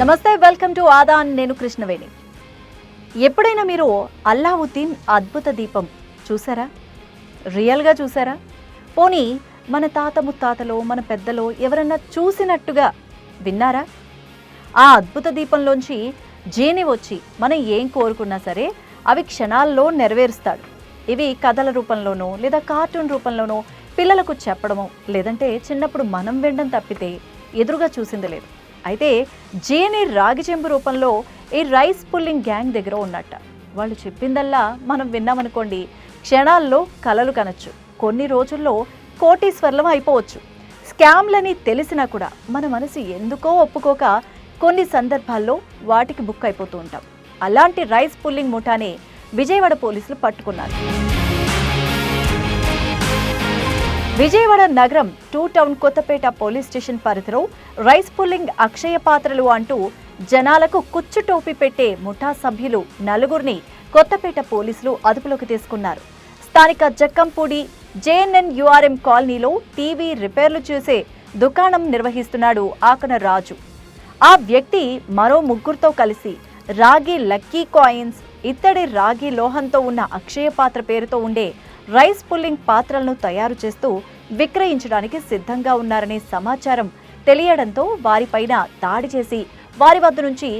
నమస్తే welcome to Aadan. నేను కృష్ణవేణి. ఎప్పుడైనా మీరు అల్లావుద్దీన్ అద్భుత దీపం చూసారా? రియల్గా చూసారా? పోనీ మన తాత ముత్తాతలో మన పెద్దలో ఎవరన్నా చూసినట్టుగా విన్నారా? ఆ అద్భుత దీపంలోంచి జీని వచ్చి మనం ఏం కోరుకున్నా సరే అవి క్షణాల్లో నెరవేరుస్తాడు. ఇవి కథల రూపంలోనో లేదా కార్టూన్ రూపంలోనో పిల్లలకు చెప్పడమో లేదంటే చిన్నప్పుడు మనం వినడం తప్పితే ఎదురుగా చూసింది లేదు. అయితే జేఎన్ఏ రాగి చెంబు రూపంలో ఈ రైస్ పుల్లింగ్ గ్యాంగ్ దగ్గర ఉన్నట్ట. వాళ్ళు చెప్పిందల్లా మనం విన్నామనుకోండి క్షణాల్లో కలలు కనొచ్చు. కొన్ని రోజుల్లో కోటీశ్వర్లం అయిపోవచ్చు. స్కామ్లని తెలిసినా కూడా మన మనసు ఎందుకో ఒప్పుకోక కొన్ని సందర్భాల్లో వాటికి బుక్ అయిపోతూ ఉంటాం. అలాంటి రైస్ పుల్లింగ్ ముఠానే విజయవాడ పోలీసులు పట్టుకున్నారు. విజయవాడ నగరం two town Kothapet police station పరిధిలో రైస్ పుల్లింగ్ అక్షయ పాత్రలు అంటూ జనాలకు కుచ్చు టోపీ పెట్టే ముఠా సభ్యులు నలుగురిని కొత్తపేట పోలీసులు అదుపులోకి తీసుకున్నారు. స్థానిక జక్కంపూడి జేఎన్ఎన్ యుఆర్ఎం కాలనీలో టీవీ రిపేర్లు చేసే దుకాణం నిర్వహిస్తున్నాడు ఆకన రాజు. ఆ వ్యక్తి మరో ముగ్గురితో కలిసి రాగి లక్కీ కాయిన్స్ ఇత్తడి రాగి లోహంతో ఉన్న అక్షయ పాత్ర పేరుతో ఉండే రైస్ పుల్లింగ్ పాత్రలను తయారు చేస్తూ విక్రయించడానికి సిద్ధంగా ఉన్నారనే సమాచారం తెలియడంతో వారిపైన దాడి చేసి వారి వద్ద నుంచి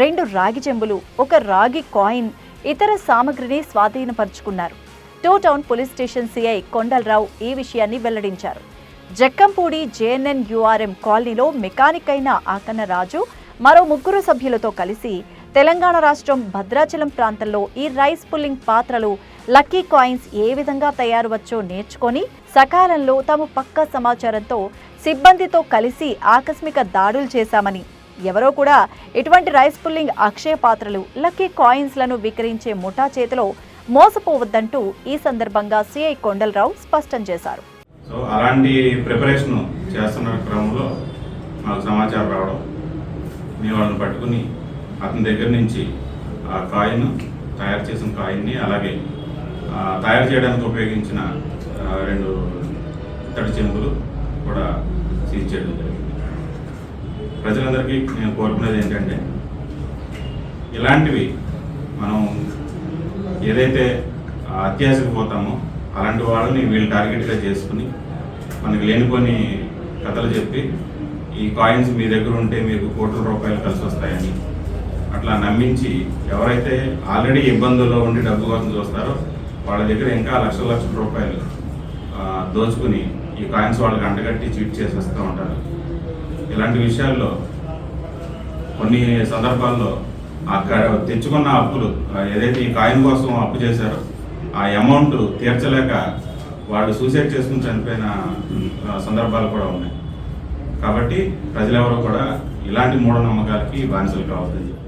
రెండు రాగి చెంబులు ఒక రాగి కాయిన్ ఇతర సామగ్రిని స్వాధీనపరుచుకున్నారు. Two town police station CI Kondalarao ఈ విషయాన్ని వెల్లడించారు. జక్కంపూడి జేఎన్ఎన్ యుఆర్ఎం కాలనీలో మెకానిక్ అయిన ఆకన్న రాజు మరో ముగ్గురు సభ్యులతో కలిసి తెలంగాణ రాష్ట్రం భద్రాచలం ప్రాంతంలో ఈ రైస్ పుల్లింగ్ పాత్రలు లక్కీ కాయిన్స్ ఏ విధంగా తయారువచ్చో నేర్చుకొని సకాలంలో తాము పక్కా సమాచారంతో సిబ్బందితో కలిసి ఆకస్మిక దాడులు చేశామని. ఎవరో కూడా ఇటువంటి రైస్ పుల్లింగ్ అక్షయ పాత్రలు లక్కీ కాయిన్స్లను విక్రయించే ముఠా చేతిలో మోసపోవద్దంటూ ఈ సందర్భంగా సిఐ కొండలరావు స్పష్టం చేశారు. సో అలాంటి ప్రిపరేషన్ చేస్తున్న క్రమంలో మాకు సమాచారం రావడం మేము వాళ్ళని పట్టుకుని అతని దగ్గర నుంచి ఆ కాయిన్ తయారు చేసిన కాయిన్ని అలాగే తయారు చేయడానికి ఉపయోగించిన రెండు ఇత్తడి చెంబులు కూడా సీజ్ చేయడం జరిగింది. ప్రజలందరికీ నేను కోరుకునేది ఏంటంటే ఇలాంటివి మనం ఏదైతే అత్యాశకు పోతామో అలాంటి వాళ్ళని వీళ్ళు టార్గెట్గా చేసుకుని మనకి లేనిపోని కథలు చెప్పి ఈ కాయిన్స్ మీ దగ్గర ఉంటే మీకు కోట్ల రూపాయలు కలిసి వస్తాయని అట్లా నమ్మించి ఎవరైతే ఆల్రెడీ ఇబ్బందుల్లో ఉండి డబ్బు కోసం చూస్తారో వాళ్ళ దగ్గర ఇంకా లక్షల లక్షల రూపాయలు దోచుకుని ఈ కాయిన్స్ వాళ్ళకి అంటగట్టి చీట్ చేసి వస్తూ ఉంటారు. ఇలాంటి విషయాల్లో కొన్ని సందర్భాల్లో ఆ తెచ్చుకున్న అప్పులు ఏదైతే ఈ కాయిన్ కోసం అప్పు చేశారో ఆ అమౌంట్ తీర్చలేక వాడు సూసైడ్ చేసుకుని చనిపోయిన సందర్భాలు కూడా ఉన్నాయి. కాబట్టి ప్రజలెవరూ కూడా ఇలాంటి మూఢనమ్మకాలకి బానిసలు కావద్దని చెప్పి